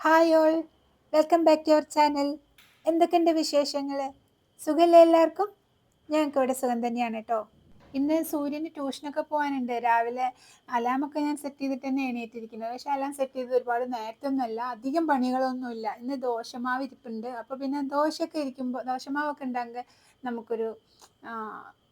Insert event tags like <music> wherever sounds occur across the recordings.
Hi all welcome back to our channel എന്തൊക്കെയുണ്ട് വിശേഷങ്ങൾ സുഖമല്ലേ എല്ലാവർക്കും? ഞങ്ങൾക്ക് ഇവിടെ സുഖം തന്നെയാണ് കേട്ടോ ഇന്ന് സൂര്യന് ട്യൂഷനൊക്കെ പോകാനുണ്ട് രാവിലെ അലാമൊക്കെ ഞാൻ സെറ്റ് ചെയ്തിട്ട് തന്നെ എണീറ്റിരിക്കുന്നത് പക്ഷെ അലാം സെറ്റ് ചെയ്ത് ഒരുപാട് നേരത്തെ ഒന്നുമല്ല അധികം പണികളൊന്നുമില്ല. ഇന്ന് ദോശമാവ് ഇരിപ്പുണ്ട്. അപ്പോൾ പിന്നെ ദോശയൊക്കെ ഇരിക്കുമ്പോൾ ദോശമാവൊക്കെ ഉണ്ടെങ്കിൽ നമുക്കൊരു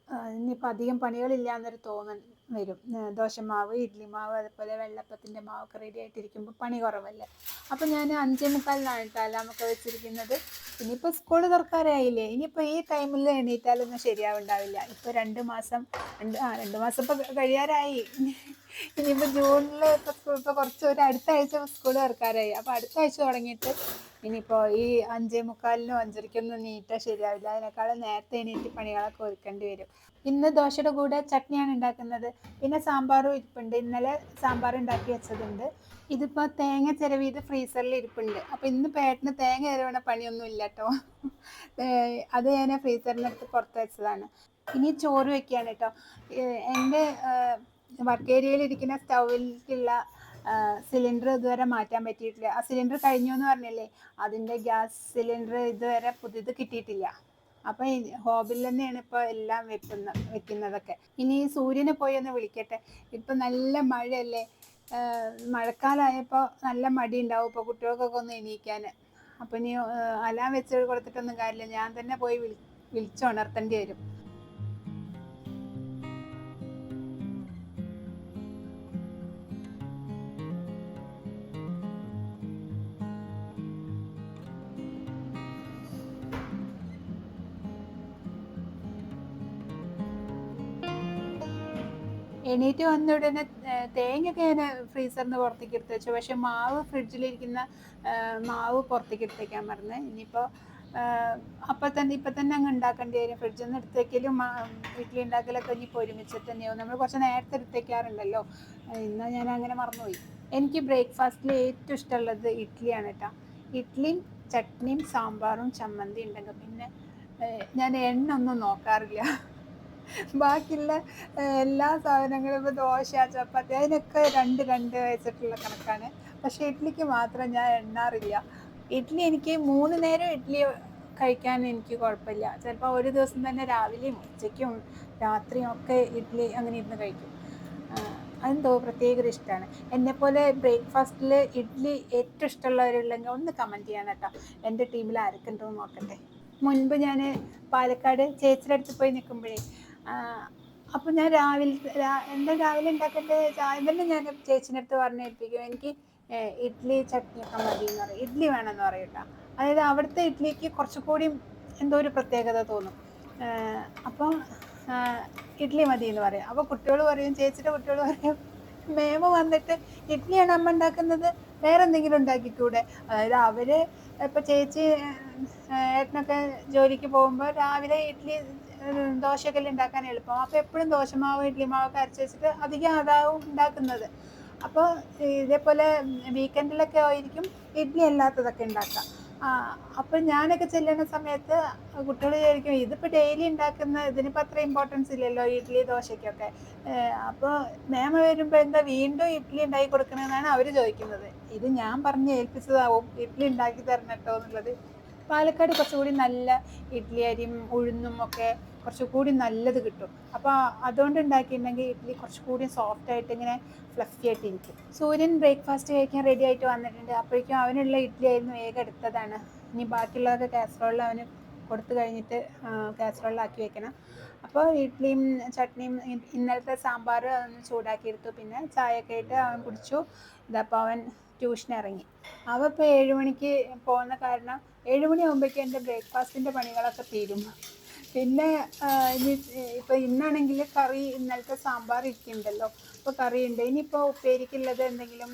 ഇനിയിപ്പോൾ അധികം പണികളില്ല എന്നൊരു തോന്നൽ വരും. ദോശ ദോശമാവ് ഇഡ്ഡലി മാവ് അതുപോലെ വെള്ളപ്പത്തിന്റെ മാവൊക്കെ റെഡി ആയിട്ടിരിക്കുമ്പോൾ പണി കുറവല്ലേ? അപ്പോൾ ഞാൻ അഞ്ചേ മുക്കാലിനാണ് കേട്ടോ അലാമൊക്കെ വെച്ചിരിക്കുന്നത്. ഇനിയിപ്പോൾ സ്കൂൾ തുറക്കാറായില്ലേ? ഇനിയിപ്പോൾ ഈ ടൈമിൽ എണീറ്റാലൊന്നും ശരിയാവുണ്ടാവില്ല. ഇപ്പോൾ രണ്ട് മാസം രണ്ട് ആ രണ്ട് മാസം ഇപ്പോൾ കഴിയാറായി. ഇനിയിപ്പോൾ ജൂണിൽ ഇപ്പോൾ ഇപ്പോൾ കുറച്ച് ഒരു അടുത്ത ആഴ്ച സ്കൂൾ തുറക്കാറായി. അപ്പോൾ അടുത്ത ആഴ്ച തുടങ്ങിയിട്ട് ഇനിയിപ്പോൾ ഈ അഞ്ചേ മുക്കാലിനും അഞ്ചരയ്ക്കൊന്നും നീറ്റാൽ ശരിയാവില്ല. അതിനേക്കാളും നേരത്തെ എണീറ്റ് പണികളൊക്കെ ഒരുക്കേണ്ടി വരും. ഇന്ന് ദോശയുടെ കൂടെ ചട്നിയാണ് ഉണ്ടാക്കുന്നത്. പിന്നെ സാമ്പാറും ഇരിപ്പുണ്ട്. ഇന്നലെ സാമ്പാർ ഉണ്ടാക്കി വെച്ചതുണ്ട്. ഇതിപ്പോൾ തേങ്ങ ചിരവിയത് ഫ്രീസറിൽ ഇരിപ്പുണ്ട്. അപ്പോൾ ഇന്ന് പേട്ടന് തേങ്ങ ചിരവണ പണിയൊന്നും ഇല്ല കേട്ടോ അത് ഞാൻ ഫ്രീസറിനടുത്ത് പുറത്ത് വെച്ചതാണ്. ഇനി ചോറ് വെക്കുകയാണ് കേട്ടോ എന്റെ വർക്ക് ഏരിയയിൽ ഇരിക്കുന്ന സ്റ്റൗവിലേക്കുള്ള സിലിണ്ടർ ഇതുവരെ മാറ്റാൻ പറ്റിയിട്ടില്ല. ആ സിലിണ്ടർ കഴിഞ്ഞു എന്ന് പറഞ്ഞില്ലേ? അതിന്റെ ഗ്യാസ് സിലിണ്ടർ ഇതുവരെ പുതിയത് കിട്ടിയിട്ടില്ല. അപ്പം ഹോബിൽ തന്നെയാണ് ഇപ്പോൾ എല്ലാം വെക്കുന്ന വെക്കുന്നതൊക്കെ. ഇനി സൂര്യനെ പോയി ഒന്ന് വിളിക്കട്ടെ. ഇപ്പം നല്ല മഴയല്ലേ? മഴക്കാലമായപ്പോൾ നല്ല മടി ഉണ്ടാവും ഇപ്പോൾ കുട്ടികൾക്കൊക്കെ ഒന്ന് എണീക്കാൻ. അപ്പം ഇനി അലാം വെച്ച് കൊടുത്തിട്ടൊന്നും കാര്യമില്ല. ഞാൻ തന്നെ പോയി വിളി വിളിച്ചുണർത്തേണ്ടി വരും. എണീറ്റ് വന്ന ഉടനെ തേങ്ങയൊക്കെ ഞാൻ ഫ്രീസറിൽ നിന്ന് പുറത്തേക്ക് എടുത്ത് വെച്ചു. പക്ഷെ മാവ് ഫ്രിഡ്ജിലിരിക്കുന്ന മാവ് പുറത്തേക്ക് എടുത്തേക്കാൻ പറഞ്ഞ് ഇനിയിപ്പോൾ അപ്പം തന്നെ ഇപ്പം തന്നെ അങ്ങ് ഉണ്ടാക്കേണ്ടി വരും. ഫ്രിഡ്ജിൽ നിന്ന് എടുത്തേക്കലും വീട്ടിൽ ഉണ്ടാക്കലൊക്കെ ഇനിയിപ്പോൾ ഒരുമിച്ചിട്ട് തന്നെയാവും നമ്മൾ കുറച്ച് നേരത്തെ എടുത്തേക്കാറുണ്ടല്ലോ ഇന്ന് ഞാൻ അങ്ങനെ മറന്നുപോയി. എനിക്ക് ബ്രേക്ക്ഫാസ്റ്റിൽ ഏറ്റവും ഇഷ്ടമുള്ളത് ഇഡ്ഡലിയാണ് കേട്ടോ. ഇഡ്ഡലിയും ചട്നിയും സാമ്പാറും ചമ്മന്തി ഉണ്ടെങ്കിൽ പിന്നെ ഞാൻ എണ്ണ ഒന്നും നോക്കാറില്ല. ബാക്കിയുള്ള എല്ലാ സാധനങ്ങളും ഇപ്പോൾ ദോശ ചപ്പാത്തി അതിനൊക്കെ രണ്ട് രണ്ട് വെച്ചിട്ടുള്ള കണക്കാണ്. പക്ഷേ ഇഡ്ഡലിക്ക് മാത്രം ഞാൻ എണ്ണാറില്ല. ഇഡ്ഡലി എനിക്ക് മൂന്ന് നേരം ഇഡ്ഡലി കഴിക്കാൻ എനിക്ക് കുഴപ്പമില്ല. ചിലപ്പോൾ ഒരു ദിവസം തന്നെ രാവിലെയും ഉച്ചയ്ക്കും രാത്രിയും ഒക്കെ ഇഡ്ഡലി അങ്ങനെ ഇരുന്ന് കഴിക്കും. അതെന്തോ പ്രത്യേക ഒരു ഇഷ്ടമാണ്. എന്നെപ്പോലെ ബ്രേക്ക്ഫാസ്റ്റിൽ ഇഡ്ഡലി ഏറ്റവും ഇഷ്ടമുള്ളവരുള്ളെങ്കിൽ ഒന്ന് കമന്റ് ചെയ്യണം കേട്ടോ. എന്റെ ടീമിൽ ആരൊക്കെ ഉണ്ടോ നോക്കട്ടെ. മുൻപ് ഞാൻ പാലക്കാട് ചേച്ചിയുടെ അടുത്ത് പോയി നിൽക്കുമ്പോഴേ അപ്പോൾ ഞാൻ രാവിലെ എന്താ രാവിലെ ഉണ്ടാക്കേണ്ടത്? തന്നെ ഞാൻ അടുത്ത് പറഞ്ഞേൽപ്പിക്കും എനിക്ക് ഇഡ്ഡലി ചട്നിയൊക്കെ മതി എന്ന് പറയും. ഇഡ്ഡലി വേണമെന്ന് പറയും അതായത് അവിടുത്തെ ഇഡ്ഡലിക്ക് കുറച്ചുകൂടി എന്തോ ഒരു പ്രത്യേകത തോന്നും. അപ്പോൾ അപ്പം ഇഡ്ഡലി മതി എന്ന് പറയും. അപ്പോൾ കുട്ടികൾ പറയും ചേച്ചിയുടെ കുട്ടികൾ പറയും മേമ വന്നിട്ട് ഇഡ്ഡലിയാണ് അമ്മ ഉണ്ടാക്കുന്നത്. വേറെ എന്തെങ്കിലും ഉണ്ടാക്കിക്കൂടെ? അതായത് അവർ ഇപ്പൊ ചേച്ചി ഏട്ടനൊക്കെ ജോലിക്ക് പോകുമ്പോൾ രാവിലെ ഇഡ്ഡലി ദോശയൊക്കെ ഉണ്ടാക്കാൻ എളുപ്പം. അപ്പോൾ എപ്പോഴും ദോശമാവ് ഇഡ്ഡലി മാവൊക്കെ അരച്ച് വെച്ചിട്ട് അധികം അതാവും ഉണ്ടാക്കുന്നത്. അപ്പോൾ ഇതേപോലെ വീക്കെൻഡിലൊക്കെ ആയിരിക്കും ഇഡ്ഡലി അല്ലാത്തതൊക്കെ ഉണ്ടാക്കുക അപ്പോൾ ഞാനൊക്കെ ചെല്ലുന്ന സമയത്ത് കുട്ടികൾ വിചാരിക്കും ഇതിപ്പോൾ ഡെയിലി ഉണ്ടാക്കുന്ന ഇതിനിപ്പോൾ അത്ര ഇമ്പോർട്ടൻസ് ഇല്ലല്ലോ ഇഡ്ഡലി ദോശയ്ക്കൊക്കെ. അപ്പോൾ മേമ വരുമ്പോൾ എന്താ വീണ്ടും ഇഡ്ഡലി ഉണ്ടാക്കി കൊടുക്കണമെന്നാണ് അവർ ചോദിക്കുന്നത്. ഇത് ഞാൻ പറഞ്ഞ് ഏൽപ്പിച്ചതാവും ഇഡ്ഡലി ഉണ്ടാക്കി തരണം കേട്ടോ എന്നുള്ളത്. പാലക്കാട് കുറച്ചുകൂടി നല്ല ഇഡ്ഡലി അരിയും ഉഴുന്നും ഒക്കെ കുറച്ചുകൂടി നല്ലത് കിട്ടും. അപ്പോൾ അതുകൊണ്ട് ഉണ്ടാക്കിയിട്ടുണ്ടെങ്കിൽ ഇഡ്ഡലി കുറച്ചുകൂടി സോഫ്റ്റ് ആയിട്ട് ഇങ്ങനെ ഫ്ലഫി ആയിട്ട് ഇരിക്കും. സൂര്യൻ ബ്രേക്ക്ഫാസ്റ്റ് കഴിക്കാൻ റെഡി ആയിട്ട് വന്നിട്ടുണ്ട്. അപ്പോഴേക്കും അവനുള്ള ഇഡ്ഡലി ആയിരുന്നു വേഗം എടുത്തതാണ്. ഇനി ബാക്കിയുള്ളതൊക്കെ കാസറോളിൽ അവന് കൊടുത്തു കഴിഞ്ഞിട്ട് കാസറോളിലാക്കി വെക്കണം. അപ്പോൾ ഇഡ്ഡലിയും ചട്നിയും ഇന്നലത്തെ സാമ്പാർ അതൊന്ന് ചൂടാക്കി എടുത്തു പിന്നെ ചായയൊക്കെ ആയിട്ട് അവൻ കുടിച്ചു. ഇതപ്പോൾ അവൻ ട്യൂഷൻ ഇറങ്ങി. അവ ഇപ്പോൾ ഏഴ് മണിക്ക് പോകുന്ന കാരണം ഏഴ് മണി ആകുമ്പോഴേക്കും എന്റെ ബ്രേക്ക്ഫാസ്റ്റിന്റെ പണികളൊക്കെ തീരും. പിന്നെ ഇനി ഇപ്പോൾ ഇന്നാണെങ്കിൽ കറി ഇന്നലത്തെ സാമ്പാർ ഇരിക്കുന്നുണ്ടല്ലോ. അപ്പോൾ കറി ഉണ്ട് ഇനിയിപ്പോൾ ഉപ്പേരിക്കുള്ളത് എന്തെങ്കിലും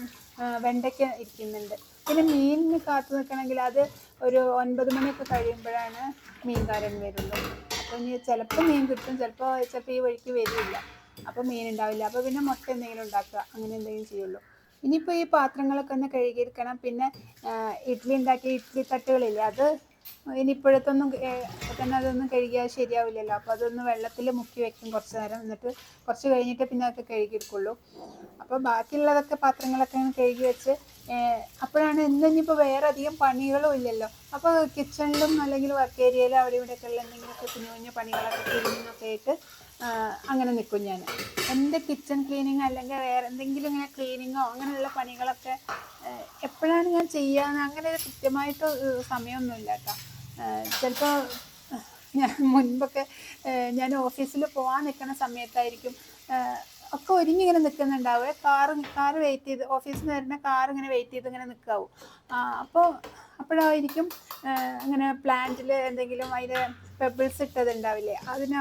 വെണ്ടയ്ക്ക ഇരിക്കുന്നുണ്ട്. പിന്നെ മീനിന് കാത്തു നിൽക്കണമെങ്കിൽ അത് ഒരു ഒൻപത് മണിയൊക്കെ കഴിയുമ്പോഴാണ് മീൻകാരൻ വരുള്ളൂ. അപ്പോൾ ഇനി ചിലപ്പോൾ മീൻ കിട്ടും. ചിലപ്പോൾ ചിലപ്പോൾ ഈ വഴിക്ക് വരില്ല. അപ്പോൾ മീൻ ഉണ്ടാവില്ല. അപ്പോൾ പിന്നെ മുട്ട എന്തെങ്കിലും ഉണ്ടാക്കുക. അങ്ങനെ എന്തെങ്കിലും ചെയ്യുള്ളൂ. ഇനിയിപ്പോൾ ഈ പാത്രങ്ങളൊക്കെ ഒന്ന് കഴുകിയിരിക്കണം പിന്നെ ഇഡ്ഡലി ഉണ്ടാക്കിയ ഇഡ്ഡലി തട്ടുകളില്ലേ അത് ഇനി ഇപ്പോഴത്തൊന്നും തന്നെ അതൊന്നും കഴുകിയാൽ ശരിയാവില്ലല്ലോ. അപ്പോൾ അതൊന്ന് വെള്ളത്തിൽ മുക്കി വെക്കും കുറച്ച് നേരം. എന്നിട്ട് കുറച്ച് കഴിഞ്ഞിട്ട് പിന്നെ അതൊക്കെ കഴുകിയെടുക്കുള്ളൂ. അപ്പോൾ ബാക്കിയുള്ളതൊക്കെ പാത്രങ്ങളൊക്കെ കഴുകി വെച്ച് അപ്പോഴാണ് ഇന്ന് ഇനിയിപ്പോൾ വേറെ അധികം പണികളും ഇല്ലല്ലോ. അപ്പോൾ കിച്ചണിലും അല്ലെങ്കിൽ വർക്ക് ഏരിയയിലും അവിടെ ഇവിടെയൊക്കെ ഉള്ള എന്തെങ്കിലുമൊക്കെ കുഞ്ഞു കുഞ്ഞു പണികളൊക്കെ ചെയ്യുന്നൊക്കെ ആയിട്ട് അങ്ങനെ നിൽക്കും ഞാൻ. എന്റെ കിച്ചൺ ക്ലീനിങ് അല്ലെങ്കിൽ വേറെ എന്തെങ്കിലും ഇങ്ങനെ ക്ലീനിങ്ങോ അങ്ങനെയുള്ള പണികളൊക്കെ എപ്പോഴാണ് ഞാൻ ചെയ്യാന്ന് അങ്ങനെ കൃത്യമായിട്ട് സമയമൊന്നുമില്ല കേട്ടോ. ചിലപ്പോൾ ഞാൻ മുൻപൊക്കെ ഞാൻ ഓഫീസിൽ പോകാൻ നിൽക്കുന്ന സമയത്തായിരിക്കും ഒക്കെ ഒരുങ്ങി ഇങ്ങനെ നിൽക്കുന്നുണ്ടാവുക കാർ കാർ വെയിറ്റ് ചെയ്ത് ഓഫീസിൽ നിന്ന് വരുന്ന കാർ ഇങ്ങനെ വെയിറ്റ് ചെയ്ത് ഇങ്ങനെ നിൽക്കാവും അപ്പോൾ അപ്പോഴായിരിക്കും ഇങ്ങനെ പ്ലാന്റിൽ എന്തെങ്കിലും അതിൽ പെബിൾസ് ഇട്ടതുണ്ടാവില്ലേ? അതിന്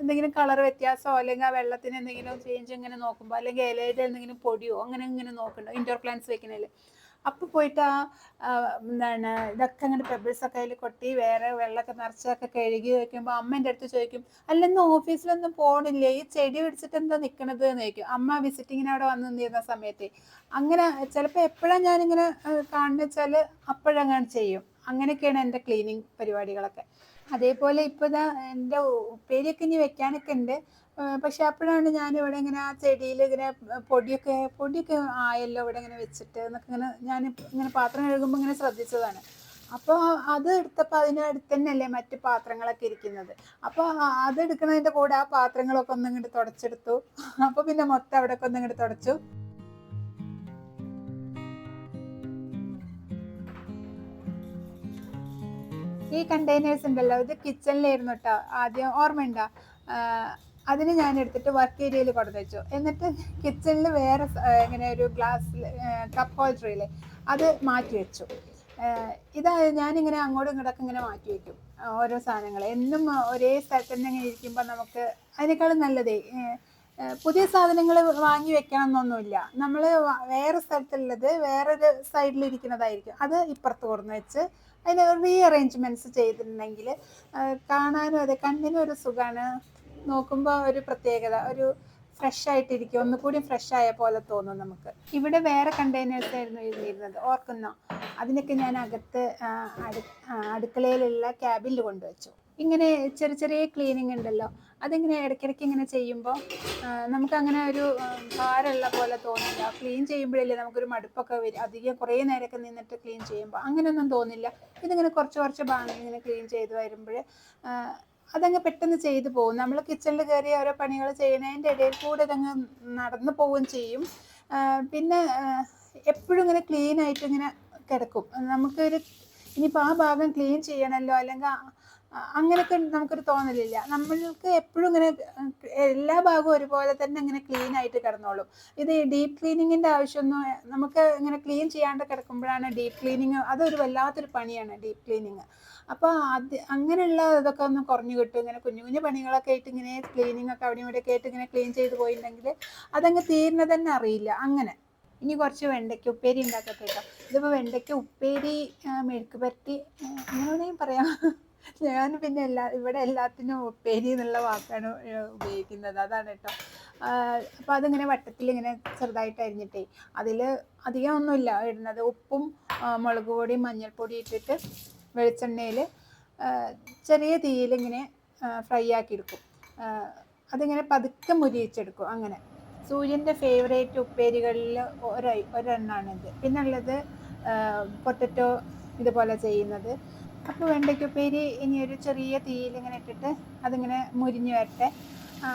എന്തെങ്കിലും കളർ വ്യത്യാസമോ അല്ലെങ്കിൽ ആ വെള്ളത്തിന് എന്തെങ്കിലും ചേഞ്ച് ഇങ്ങനെ നോക്കുമ്പോൾ അല്ലെങ്കിൽ ഇലയുടെ എന്തെങ്കിലും പൊടിയോ അങ്ങനെ ഇങ്ങനെ നോക്കണ്ടോ? ഇൻഡോർ പ്ലാന്റ്സ് വെക്കണേൽ അപ്പോൾ പോയിട്ട് ആ എന്താണ് ഇതൊക്കെ അങ്ങനെ പെബിൾസ് ഒക്കെ അതിൽ കൊട്ടി വേറെ വെള്ളമൊക്കെ നിറച്ചൊക്കെ കഴുകി വെക്കുമ്പോൾ അമ്മ എന്റെ അടുത്ത് ചോദിക്കും അല്ലെന്ന് ഓഫീസിലൊന്നും പോണില്ലേ? ഈ ചെടി പിടിച്ചിട്ട് എന്താ നിൽക്കണത് എന്ന് ചോദിക്കും. അമ്മ വിസിറ്റിങ്ങിന് അവിടെ വന്ന് നിന്നിരുന്ന സമയത്ത്. അങ്ങനെ ചിലപ്പോൾ എപ്പോഴാണ് ഞാനിങ്ങനെ കാണുന്ന വെച്ചാൽ അപ്പോഴങ്ങനെ ചെയ്യും. അങ്ങനെയൊക്കെയാണ് എന്റെ ക്ലീനിങ് പരിപാടികളൊക്കെ. അതേപോലെ ഇപ്പോൾ ഇതാ എന്റെ ഉപ്പേരിയൊക്കെ ഇനി വെക്കാനൊക്കെ ഉണ്ട് പക്ഷെ അപ്പോഴാണ് ഞാൻ ഇവിടെ ഇങ്ങനെ ആ ചെടിയിൽ ഇങ്ങനെ പൊടിയൊക്കെ പൊടിയൊക്കെ ആയല്ലോ ഇവിടെ ഇങ്ങനെ വെച്ചിട്ട് എന്നൊക്കെ ഇങ്ങനെ ഞാൻ ഇങ്ങനെ പാത്രം കഴുകുമ്പോൾ ഇങ്ങനെ ശ്രദ്ധിച്ചതാണ്. അപ്പോൾ അത് എടുത്തപ്പോൾ അതിനടുത്ത് തന്നെയല്ലേ മറ്റ് പാത്രങ്ങളൊക്കെ ഇരിക്കുന്നത്. അപ്പോൾ അത് എടുക്കുന്നതിന്റെ കൂടെ ആ പാത്രങ്ങളൊക്കെ ഒന്നിങ്ങോട്ട് തുടച്ചെടുത്തു. അപ്പോൾ പിന്നെ മൊത്തം അവിടെയൊക്കെ ഒന്നിങ്ങോട്ട് തുടച്ചു. ഈ കണ്ടെയ്നേഴ്സ് ഉണ്ടല്ലോ ഇത് കിച്ചണിലായിരുന്നു കേട്ടോ ആദ്യം ഓർമ്മയുണ്ടോ അതിന് ഞാൻ എടുത്തിട്ട് വർക്ക് ഏരിയയിൽ കൊടുത്തു വെച്ചു എന്നിട്ട് കിച്ചണിൽ വേറെ ഇങ്ങനെ ഒരു ഗ്ലാസ് കപ്പ് ഹോൾഡറിൽ അത് മാറ്റി വെച്ചു. ഇതാ ഞാനിങ്ങനെ അങ്ങോട്ടും ഇങ്ങോട്ടൊക്കെ ഇങ്ങനെ മാറ്റി വെക്കും ഓരോ സാധനങ്ങൾ എന്നും ഒരേ സ്ഥലത്ത് തന്നെ ഇങ്ങനെ ഇരിക്കുമ്പോൾ നമുക്ക് അതിനേക്കാളും നല്ലതേ പുതിയ സാധനങ്ങൾ വാങ്ങി വെക്കണം എന്നൊന്നുമില്ല നമ്മൾ വേറെ സ്ഥലത്തുള്ളത് വേറൊരു സൈഡിൽ ഇരിക്കുന്നതായിരിക്കും. അത് ഇപ്പുറത്ത് കൊടുന്ന് വെച്ച് അതിന് റീ അറേഞ്ച്മെന്റ്സ് ചെയ്തിട്ടുണ്ടെങ്കിൽ കാണാനും അതെ കണ്ണിനും ഒരു സുഖമാണ് നോക്കുമ്പോൾ ഒരു പ്രത്യേകത ഒരു ഫ്രഷ് ആയിട്ടിരിക്കും. ഒന്നുകൂടി ഫ്രഷ് ആയ പോലെ തോന്നും നമുക്ക്. ഇവിടെ വേറെ കണ്ടെയ്നേഴ്സ് ആയിരുന്നു ഇരുന്നിരുന്നത് ഓർക്കുന്നോ? അതിനൊക്കെ ഞാൻ അകത്ത് അടുക്കളയിലുള്ള ക്യാബിൽ കൊണ്ടുവച്ചു. ഇങ്ങനെ ചെറിയ ചെറിയ ക്ലീനിങ് ഉണ്ടല്ലോ. അതിങ്ങനെ ഇടയ്ക്കിടയ്ക്ക് ഇങ്ങനെ ചെയ്യുമ്പോൾ നമുക്ക് അങ്ങനെ ഒരു ഭാരമുള്ള പോലെ തോന്നില്ല. ക്ലീൻ ചെയ്യുമ്പോഴല്ലേ നമുക്കൊരു മടുപ്പൊക്കെ വരും അധികം കുറേ നേരമൊക്കെ നിന്നിട്ട് ക്ലീൻ ചെയ്യുമ്പോൾ അങ്ങനെയൊന്നും തോന്നില്ല. ഇതിങ്ങനെ കുറച്ച് കുറച്ച് ഭാഗങ്ങൾ ഇങ്ങനെ ക്ലീൻ ചെയ്ത് വരുമ്പോൾ അതങ്ങ് പെട്ടെന്ന് ചെയ്തു പോകും. നമ്മൾ കിച്ചണിൽ കയറി ഓരോ പണികൾ ചെയ്യുന്നതിന്റെ ഇടയിൽ കൂടെ ഇതങ്ങ് നടന്നു പോവുകയും ചെയ്യും. പിന്നെ എപ്പോഴും ഇങ്ങനെ ക്ലീൻ ആയിട്ട് ഇങ്ങനെ കിടക്കും. നമുക്കൊരു ഇനിയിപ്പോൾ ആ ഭാഗം ക്ലീൻ ചെയ്യണമല്ലോ അല്ലെങ്കിൽ അങ്ങനെയൊക്കെ നമുക്കൊരു തോന്നലില്ല. നമ്മൾക്ക് എപ്പോഴും ഇങ്ങനെ എല്ലാ ഭാഗവും ഒരുപോലെ തന്നെ ഇങ്ങനെ ക്ലീൻ ആയിട്ട് കിടന്നോളും. ഇത് ഡീപ്പ് ക്ലീനിങ്ങിന്റെ ആവശ്യമൊന്നും നമുക്ക് ഇങ്ങനെ ക്ലീൻ ചെയ്യാണ്ട് കിടക്കുമ്പോഴാണ് ഡീപ്പ് ക്ലീനിങ് അതൊരു വല്ലാത്തൊരു പണിയാണ് ഡീപ്പ് ക്ലീനിങ് അപ്പോൾ അത് അങ്ങനെയുള്ള ഇതൊക്കെ ഒന്ന് കുറഞ്ഞു കിട്ടും. ഇങ്ങനെ കുഞ്ഞു കുഞ്ഞു പണികളൊക്കെ ആയിട്ട് ഇങ്ങനെ ക്ലീനിങ് ഒക്കെ അവിടെ ഇവിടെയൊക്കെ ആയിട്ട് ഇങ്ങനെ ക്ലീൻ ചെയ്ത് പോയിട്ടുണ്ടെങ്കിൽ അതങ്ങ് തീരുന്ന തന്നെ അറിയില്ല. അങ്ങനെ. ഇനി കുറച്ച് വെണ്ടയ്ക്ക ഉപ്പേരി ഉണ്ടാക്കട്ടെ കേട്ടോ ഇതിപ്പോൾ വെണ്ടയ്ക്ക ഉപ്പേരി മെഴുക്ക് പരട്ടി അങ്ങനെ വേണമെങ്കിൽ പറയാം. ഞാൻ പിന്നെ എല്ലാ ഇവിടെ എല്ലാത്തിനും ഉപ്പേരി എന്നുള്ള വാക്കാണ് ഉപയോഗിക്കുന്നത്. അതാണ് കേട്ടോ അപ്പോൾ അതിങ്ങനെ വട്ടത്തിൽ ഇങ്ങനെ ചെറുതായിട്ട് അരിഞ്ഞിട്ടേ അതിൽ അധികം ഒന്നുമില്ല. ഇടുന്നത് ഉപ്പും മുളക് പൊടിയും മഞ്ഞൾപ്പൊടി ഇട്ടിട്ട് വെളിച്ചെണ്ണയിൽ ചെറിയ തീയിൽ ഇങ്ങനെ ഫ്രൈ ആക്കി എടുക്കും. അതിങ്ങനെ പതുക്കെ മുരിയിച്ചെടുക്കും അങ്ങനെ. സൂര്യന്റെ ഫേവറേറ്റ് ഉപ്പേരികളിൽ ഒരു ഒരെണ്ണാണിത്. പിന്നെ ഉള്ളത് പൊട്ടറ്റോ ഇതുപോലെ ചെയ്യുന്നത്. അപ്പോൾ വെണ്ടയ്ക്ക ഉപ്പേരി ഇനി ഒരു ചെറിയ തീയിലിങ്ങനെ ഇട്ടിട്ട് അതിങ്ങനെ മുരിഞ്ഞു വരട്ടെ.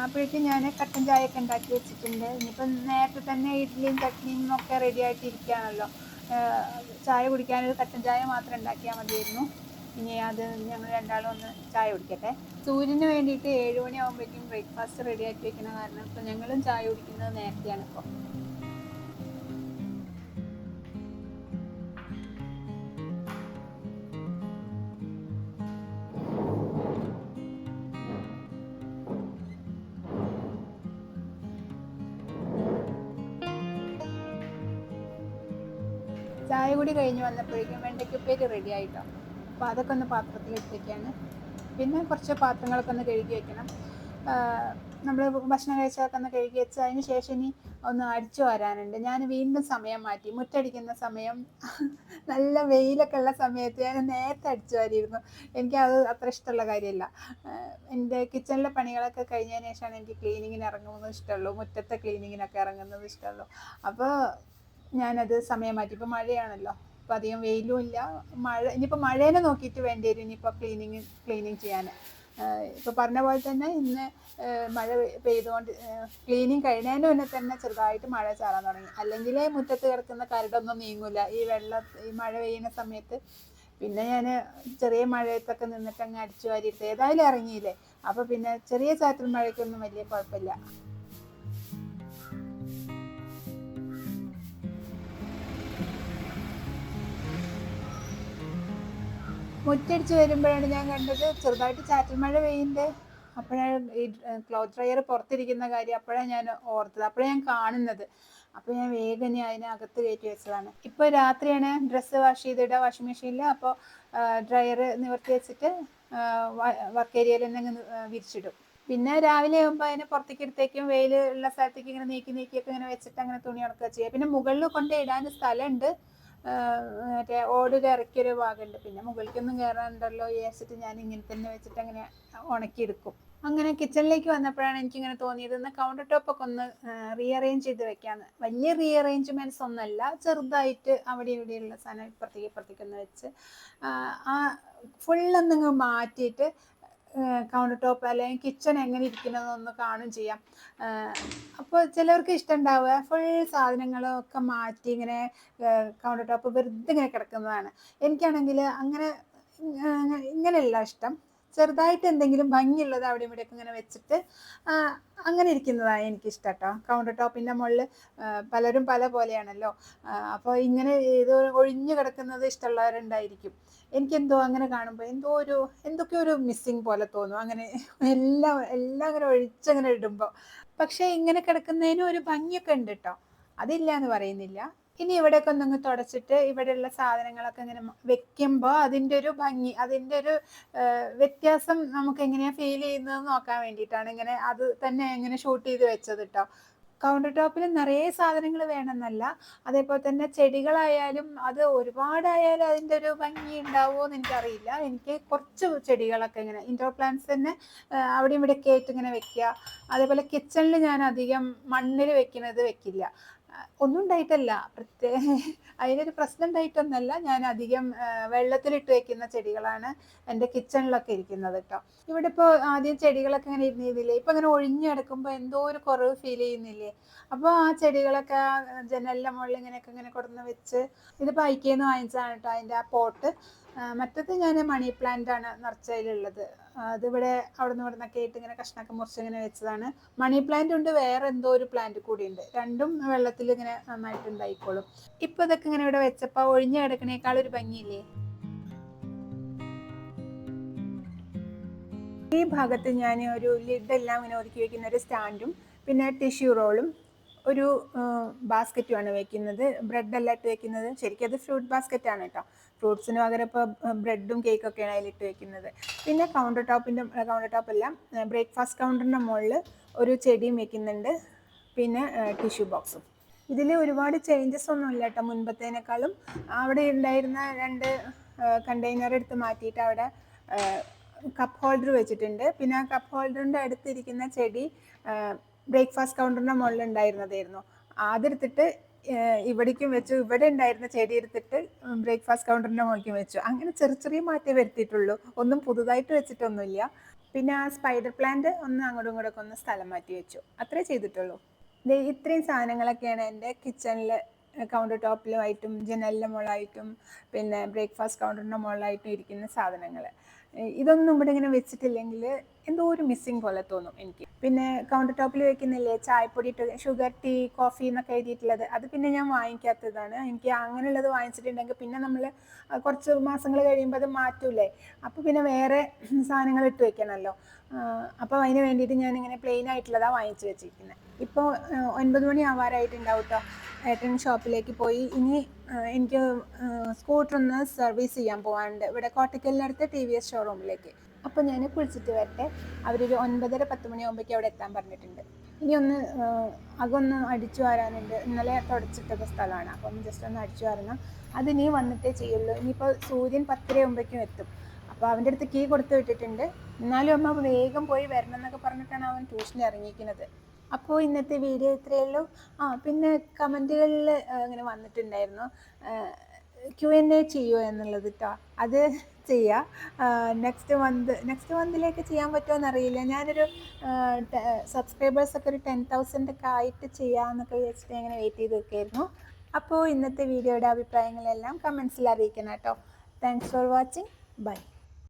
അപ്പോഴേക്കും ഞാൻ കട്ടൻ ചായ ഒക്കെ ഉണ്ടാക്കി വെച്ചിട്ടുണ്ട്. ഇനിയിപ്പം നേരത്തെ തന്നെ ഇഡ്ഡലിയും ചട്നിയും ഒക്കെ റെഡി ആയിട്ട് ഇരിക്കുകയാണല്ലോ ചായ കുടിക്കാനൊരു കട്ടൻ ചായ മാത്രം ഉണ്ടാക്കിയാൽ മതിയായിരുന്നു. ഇനി അത് ഞങ്ങൾ രണ്ടാളും ഒന്ന് ചായ കുടിക്കട്ടെ. സൂര്യന് വേണ്ടിയിട്ട് ഏഴ് മണിയാകുമ്പോഴേക്കും ബ്രേക്ക്ഫാസ്റ്റ് റെഡി ആക്കി വെക്കുന്ന കാരണം ഇപ്പം ഞങ്ങളും ചായ കുടിക്കുന്നത് നേരത്തെയാണ് ഇപ്പോൾ കൂടി കഴിഞ്ഞ് വന്നപ്പോഴേക്കും വെണ്ടയ്ക്കുപ്പേരി റെഡി ആയിട്ടോ. അപ്പോൾ അതൊക്കെ ഒന്ന് പാത്രത്തിൽ ഇട്ടേക്കാണ് പിന്നെ കുറച്ച് പാത്രങ്ങളൊക്കെ ഒന്ന് കഴുകി വെക്കണം. നമ്മൾ ഭക്ഷണം കഴിച്ചതൊക്കെ ഒന്ന് കഴുകി വെച്ച് അതിന് ശേഷം ഇനി ഒന്ന് അടിച്ചു വരാനുണ്ട്. ഞാൻ വീണ്ടും സമയം മാറ്റി. മുറ്റടിക്കുന്ന സമയം നല്ല വെയിലൊക്കെ ഉള്ള സമയത്ത് ഞാൻ നേരത്തെ അടിച്ചു വാരിയിരുന്നു. എനിക്ക് അത് അത്ര ഇഷ്ടമുള്ള കാര്യമല്ല. എന്റെ കിച്ചണിലെ പണികളൊക്കെ കഴിഞ്ഞതിന് ശേഷമാണ് എനിക്ക് ക്ലീനിങ്ങിന് ഇറങ്ങുന്നത് ഇഷ്ടമുള്ളൂ. മുറ്റത്തെ ക്ലീനിങ്ങിനൊക്കെ ഇറങ്ങുന്നത് ഇഷ്ടമുള്ളൂ. അപ്പോൾ ഞാനത് സമയം മാറ്റി. ഇപ്പോൾ മഴയാണല്ലോ. അപ്പോൾ അധികം വെയിലും ഇല്ല. മഴ ഇനിയിപ്പോൾ മഴേനെ നോക്കിയിട്ട് വേണ്ടി വരും ഇനിയിപ്പോൾ ക്ലീനിങ് ക്ലീനിങ് ചെയ്യാൻ. ഇപ്പോൾ പറഞ്ഞ പോലെ തന്നെ ഇന്ന് മഴ പെയ്തുകൊണ്ട് ക്ലീനിങ് കഴിഞ്ഞതിന് മുന്നേ തന്നെ ചെറുതായിട്ട് മഴ ചാറാൻ തുടങ്ങി. അല്ലെങ്കിൽ മുറ്റത്ത് കിടക്കുന്ന കരടൊന്നും നീങ്ങൂല. ഈ വെള്ളം ഈ മഴ പെയ്യുന്ന സമയത്ത്. പിന്നെ ഞാൻ ചെറിയ മഴയത്തൊക്കെ നിന്നിട്ട് അങ്ങ് അടിച്ചു വാരിയിട്ട് ഏതായാലും ഇറങ്ങിയില്ലേ? അപ്പോൾ പിന്നെ ചെറിയ ചാറ്റൽ മഴയ്ക്കൊന്നും വലിയ കുഴപ്പമില്ല. മുറ്റടിച്ച് വരുമ്പോഴാണ് ഞാൻ കണ്ടത്. ചെറുതായിട്ട് ചാറ്റൽ മഴ പെയ്യുന്നത് അപ്പോഴാണ് ഈ ക്ലോത്ത് ഡ്രയർ പുറത്തിരിക്കുന്ന കാര്യം അപ്പോഴാണ് ഞാൻ ഓർത്തത്. അപ്പോഴാണ് ഞാൻ കാണുന്നത്. അപ്പോൾ ഞാൻ വേഗം അതിനകത്ത് കയറ്റി വെച്ചതാണ്. ഇപ്പോൾ രാത്രിയാണ് ഡ്രസ്സ് വാഷ് ചെയ്തിടുക. വാഷിംഗ് മെഷീനിൽ അപ്പോൾ ഡ്രയർ നിവർത്തി വെച്ചിട്ട് വർക്ക് ഏരിയയിൽ തന്നെ വിരിച്ചിടും. പിന്നെ രാവിലെ ആകുമ്പോൾ അതിനെ പുറത്തേക്ക് എടുത്തേക്കും. വെയിൽ ഉള്ള സ്ഥലത്തേക്ക് ഇങ്ങനെ നീക്കി നീക്കിയൊക്കെ ഇങ്ങനെ വെച്ചിട്ട് അങ്ങനെ തുണി ഉണക്കുക ചെയ്യുക പിന്നെ മുകളിൽ കൊണ്ട് ഇടാൻ സ്ഥലമുണ്ട്. മറ്റേ ഓട് ഇറക്കിയൊരു ഭാഗമുണ്ട്. പിന്നെ മുകളിലേക്കൊന്നും കയറാനുണ്ടല്ലോ വിചാരിച്ചിട്ട് ഞാൻ ഇങ്ങനെ തന്നെ വെച്ചിട്ട് അങ്ങനെ ഉണക്കിയെടുക്കും. അങ്ങനെ കിച്ചണിലേക്ക് വന്നപ്പോഴാണ് എനിക്ക് ഇങ്ങനെ തോന്നിയത് ഇന്ന് കൗണ്ടർ ടോപ്പ് ഒക്കെ ഒന്ന് റീഅറേഞ്ച് ചെയ്ത് വെക്കാന്ന്. വലിയ റീഅറേഞ്ച്മെന്റ്സ് ഒന്നല്ല ചെറുതായിട്ട് അവിടെ ഇവിടെയുള്ള സാധനം ഇപ്പുറത്തേക്ക് ഇപ്പുറത്തേക്ക് ഒന്ന് വെച്ച് ആ ഫുള്ളൊന്നിങ്ങ് മാറ്റിയിട്ട് കൗണ്ടർ ടോപ്പ് അല്ലെങ്കിൽ കിച്ചൺ എങ്ങനെ ഇരിക്കുന്നതെന്നൊന്ന് കാണും ചെയ്യാം. അപ്പോൾ ചിലവർക്ക് ഇഷ്ടം ഉണ്ടാവുക ഫുൾ സാധനങ്ങളൊക്കെ മാറ്റി ഇങ്ങനെ കൗണ്ടർ ടോപ്പ് വെറുതെ ഇങ്ങനെ കിടക്കുന്നതാണ്. എനിക്കാണെങ്കിൽ അങ്ങനെ ഇങ്ങനെയല്ല ഇഷ്ടം. ചെറുതായിട്ട് എന്തെങ്കിലും ഭംഗിയുള്ളത് അവിടെ ഇവിടെയൊക്കെ ഇങ്ങനെ വെച്ചിട്ട് അങ്ങനെ ഇരിക്കുന്നതാണ് എനിക്കിഷ്ടം കേട്ടോ കൗണ്ടർ ടോപ്പിന്റെ മുകളിൽ പലരും പല പോലെയാണല്ലോ. അപ്പോൾ ഇങ്ങനെ ഇത് ഒഴിഞ്ഞു കിടക്കുന്നത് ഇഷ്ടമുള്ളവരുണ്ടായിരിക്കും. എനിക്കെന്തോ അങ്ങനെ കാണുമ്പോൾ എന്തോ ഒരു എന്തൊക്കെയോ ഒരു മിസ്സിങ് പോലെ തോന്നും. അങ്ങനെ എല്ലാം എല്ലാം അങ്ങനെ ഒഴിച്ചങ്ങനെ ഇടുമ്പോൾ പക്ഷേ ഇങ്ങനെ കിടക്കുന്നതിനും ഒരു ഭംഗിയൊക്കെ ഉണ്ട് കേട്ടോ അതില്ല എന്ന് പറയുന്നില്ല. ഇനി ഇവിടെയൊക്കെ ഒന്നങ്ങ് തുടച്ചിട്ട് ഇവിടെയുള്ള സാധനങ്ങളൊക്കെ ഇങ്ങനെ വെക്കുമ്പോൾ അതിന്റെ ഒരു ഭംഗി അതിന്റെ ഒരു വ്യത്യാസം നമുക്ക് എങ്ങനെയാണ് ഫീൽ ചെയ്യുന്നത് നോക്കാൻ വേണ്ടിയിട്ടാണ് ഇങ്ങനെ അത് തന്നെ ഇങ്ങനെ ഷൂട്ട് ചെയ്ത് വെച്ചത് കേട്ടോ കൗണ്ടർ ടോപ്പിൽ നിറയെ സാധനങ്ങൾ വേണമെന്നല്ല അതേപോലെ തന്നെ ചെടികളായാലും അത് ഒരുപാടായാലും അതിന്റെ ഒരു ഭംഗി ഉണ്ടാവുമോ എന്ന് എനിക്കറിയില്ല. എനിക്ക് കുറച്ച് ചെടികളൊക്കെ ഇങ്ങനെ ഇൻഡോർ പ്ലാന്റ്സ് തന്നെ അവിടെയും ഇവിടെയൊക്കെ ആയിട്ട് ഇങ്ങനെ വെക്കുക. അതേപോലെ കിച്ചണിൽ ഞാൻ അധികം മണ്ണിൽ വെക്കുന്നത് വെക്കില്ല. ഒന്നും ഉണ്ടായിട്ടല്ല. പ്രത്യേക അതിനൊരു പ്രശ്നം ഉണ്ടായിട്ടൊന്നല്ല. ഞാൻ അധികം വെള്ളത്തിലിട്ട് വെക്കുന്ന ചെടികളാണ് എന്റെ കിച്ചണിലൊക്കെ ഇരിക്കുന്നത് കേട്ടോ. ഇവിടെ ഇപ്പോൾ ആദ്യം ചെടികളൊക്കെ ഇങ്ങനെ ഇരുന്നില്ലേ ഇപ്പം അങ്ങനെ ഒഴിഞ്ഞു കിടക്കുമ്പോൾ എന്തോ ഒരു കുറവ് ഫീൽ ചെയ്യുന്നില്ലേ? അപ്പോൾ ആ ചെടികളൊക്കെ ജനലിന്റെ മുകളിൽ ഇങ്ങനെയൊക്കെ ഇങ്ങനെ കൊടുന്ന് വെച്ച് ഇതിപ്പോൾ ഐക്കേന്ന് വാങ്ങിച്ചതാണ് കേട്ടോ അതിന്റെ ആ പോട്ട്. മറ്റത് ഞാൻ മണി പ്ലാന്റ് ആണ് നിറച്ചതിലുള്ളത്. അതിവിടെ അവിടെ നിന്ന് ഇവിടെ നിന്നൊക്കെ ഇങ്ങനെ കഷ്ണമൊക്കെ മുറിച്ച് ഇങ്ങനെ വെച്ചതാണ്. മണി പ്ലാന്റ് ഉണ്ട് വേറെ എന്തോ ഒരു പ്ലാന്റ് കൂടി ഉണ്ട്. രണ്ടും വെള്ളത്തിൽ ഇങ്ങനെ നന്നായിട്ട് ഉണ്ടായിക്കോളും. ഇപ്പൊ ഇതൊക്കെ ഇങ്ങനെ ഇവിടെ വെച്ചപ്പോൾ ഒഴിഞ്ഞു കിടക്കണേക്കാൾ ഒരു ഭംഗിയില്ലേ? ഈ ഭാഗത്ത് ഞാൻ ഒരു ലിഡെല്ലാം ഇങ്ങനെ ഒതുക്കി വെക്കുന്ന ഒരു സ്റ്റാൻഡും പിന്നെ ടിഷ്യൂ റോളും ഒരു ബാസ്ക്കറ്റുമാണ് വെക്കുന്നത്. ബ്രെഡ് എല്ലാം ഇട്ട് വെക്കുന്നത്. ശരിക്കും അത് ഫ്രൂട്ട് ബാസ്ക്കറ്റ് ആണ് കേട്ടോ. ഫ്രൂട്ട്സിന് പകരം ഇപ്പോൾ ബ്രെഡും കേക്കൊക്കെയാണ് അതിലിട്ട് വെക്കുന്നത്. പിന്നെ കൗണ്ടർ ടോപ്പിന്റെ കൗണ്ടർ ടോപ്പ് എല്ലാം ബ്രേക്ക്ഫാസ്റ്റ് കൗണ്ടറിന്റെ മുകളിൽ ഒരു ചെടിയും വെക്കുന്നുണ്ട്. പിന്നെ ടിഷ്യൂ ബോക്സും ഇതിൽ ഒരുപാട് ചേഞ്ചസ് ഒന്നും ഇല്ല കേട്ടോ മുൻപത്തേനേക്കാളും. അവിടെ ഉണ്ടായിരുന്ന രണ്ട് കണ്ടെയ്നർ എടുത്ത് മാറ്റിയിട്ട് അവിടെ കപ്പ് ഹോൾഡർ വെച്ചിട്ടുണ്ട്. പിന്നെ ആ കപ്പ് ഹോൾഡറിന്റെ അടുത്തിരിക്കുന്ന ചെടി ബ്രേക്ക്ഫാസ്റ്റ് കൗണ്ടറിന്റെ മുകളിൽ ഉണ്ടായിരുന്നതായിരുന്നു. അതെടുത്തിട്ട് ഇവിടേക്കും വെച്ചു. ഇവിടെ ഉണ്ടായിരുന്ന ചെടി എടുത്തിട്ട് ബ്രേക്ക്ഫാസ്റ്റ് കൗണ്ടറിന്റെ മുകളിലേക്കും വെച്ചു. അങ്ങനെ ചെറിയ ചെറിയ മാറ്റേ വരുത്തിയിട്ടുള്ളൂ. ഒന്നും പുതുതായിട്ട് വെച്ചിട്ടൊന്നുമില്ല. പിന്നെ ആ സ്പൈഡർ പ്ലാന്റ് ഒന്ന് അങ്ങോട്ടും ഇങ്ങോട്ടൊക്കെ ഒന്ന് സ്ഥലം മാറ്റി വെച്ചു. അത്രേ ചെയ്തിട്ടുള്ളൂ. ഇത്രയും സാധനങ്ങളൊക്കെയാണ് എന്റെ കിച്ചണിൽ കൗണ്ടർ ടോപ്പിലുമായിട്ടും ജനലിന്റെ മുകളായിട്ടും പിന്നെ ബ്രേക്ക്ഫാസ്റ്റ് കൗണ്ടറിന്റെ മുകളിലായിട്ടും ഇരിക്കുന്ന സാധനങ്ങൾ ഇതൊന്നും ഇവിടെ ഇങ്ങനെ വെച്ചിട്ടില്ലെങ്കിൽ എന്തോ ഒരു മിസ്സിങ് പോലെ തോന്നും എനിക്ക്. പിന്നെ കൗണ്ടർ ടോപ്പിൽ വെക്കുന്നില്ലേ ചായപ്പൊടി ഷുഗർ ടീ കോഫി എന്നൊക്കെ എഴുതിയിട്ടുള്ളത്. അത് പിന്നെ ഞാൻ വാങ്ങിക്കാത്തതാണ്. എനിക്ക് അങ്ങനെയുള്ളത് വാങ്ങിച്ചിട്ടുണ്ടെങ്കിൽ പിന്നെ നമ്മൾ കുറച്ച് മാസങ്ങൾ കഴിയുമ്പോൾ അത് മാറ്റൂലേ. അപ്പോൾ പിന്നെ വേറെ <clears throat> സാധനങ്ങൾ ഇട്ട് വെക്കണമല്ലോ അപ്പോൾ അതിന് വേണ്ടിയിട്ട് ഞാൻ ഇങ്ങനെ പ്ലെയിൻ ആയിട്ടുള്ളതാണ് വാങ്ങിച്ചു വെച്ചിരിക്കുന്നത് ഇപ്പോൾ ഒൻപത് മണി ആവാറായിട്ടുണ്ടാവും കേട്ടോ ഏട്ടൻ ഷോപ്പിലേക്ക് പോയി. ഇനി എനിക്ക് സ്കൂട്ടർ ഒന്ന് സർവീസ് ചെയ്യാൻ പോകാനുണ്ട് ഇവിടെ കോട്ടക്കലിനടുത്ത് ടി വി എസ് ഷോറൂമിലേക്ക് അപ്പോൾ ഞാൻ കുളിച്ചിട്ട് വരട്ടെ. അവരൊരു ഒൻപതര പത്ത് മണിയാകുമ്പോഴേക്കും അവിടെ എത്താൻ പറഞ്ഞിട്ടുണ്ട്. ഇനി ഒന്ന് അകൊന്ന് അടിച്ചു വാരാനുണ്ട്. ഇന്നലെ തുടച്ചിട്ടൊക്കെ സ്ഥലമാണ്. അപ്പോൾ ഒന്ന് ജസ്റ്റ് ഒന്ന് അടിച്ചു വാരണം. അത് നീ വന്നിട്ടേ ചെയ്യുള്ളൂ. ഇനിയിപ്പോൾ സൂര്യൻ പത്തര ആകുമ്പോഴേക്കും എത്തും. അപ്പോൾ അവന്റെ അടുത്ത് കീ കൊടുത്തു വിട്ടിട്ടുണ്ട്. എന്നാലും അമ്മ വേഗം പോയി വരണം എന്നൊക്കെ പറഞ്ഞിട്ടാണ് അവൻ ട്യൂഷന് ഇറങ്ങിയിരിക്കുന്നത്. അപ്പോൾ ഇന്നത്തെ വീഡിയോ ഇത്രയേ ഉള്ളൂ. ആ പിന്നെ കമന്റുകളിൽ ഇങ്ങനെ വന്നിട്ടുണ്ടായിരുന്നു. ക്യു എൻ എ ചെയ്യുമോ എന്നുള്ളത് കേട്ടോ അത് ചെയ്യാം. നെക്സ്റ്റ് മന്ത് നെക്സ്റ്റ് മന്തിലേക്ക് ചെയ്യാൻ പറ്റുമോ എന്നറിയില്ല ഞാനൊരു സബ്സ്ക്രൈബേഴ്സൊക്കെ ഒരു ടെൻ തൗസൻഡ് ഒക്കെ ആയിട്ട് ചെയ്യാമെന്നൊക്കെ വിചാരിച്ചിട്ട് അങ്ങനെ വെയിറ്റ് ചെയ്ത് നിൽക്കുകയായിരുന്നു അപ്പോൾ ഇന്നത്തെ വീഡിയോയുടെ അഭിപ്രായങ്ങളെല്ലാം കമൻസിൽ അറിയിക്കണം കേട്ടോ. Thanks for watching bye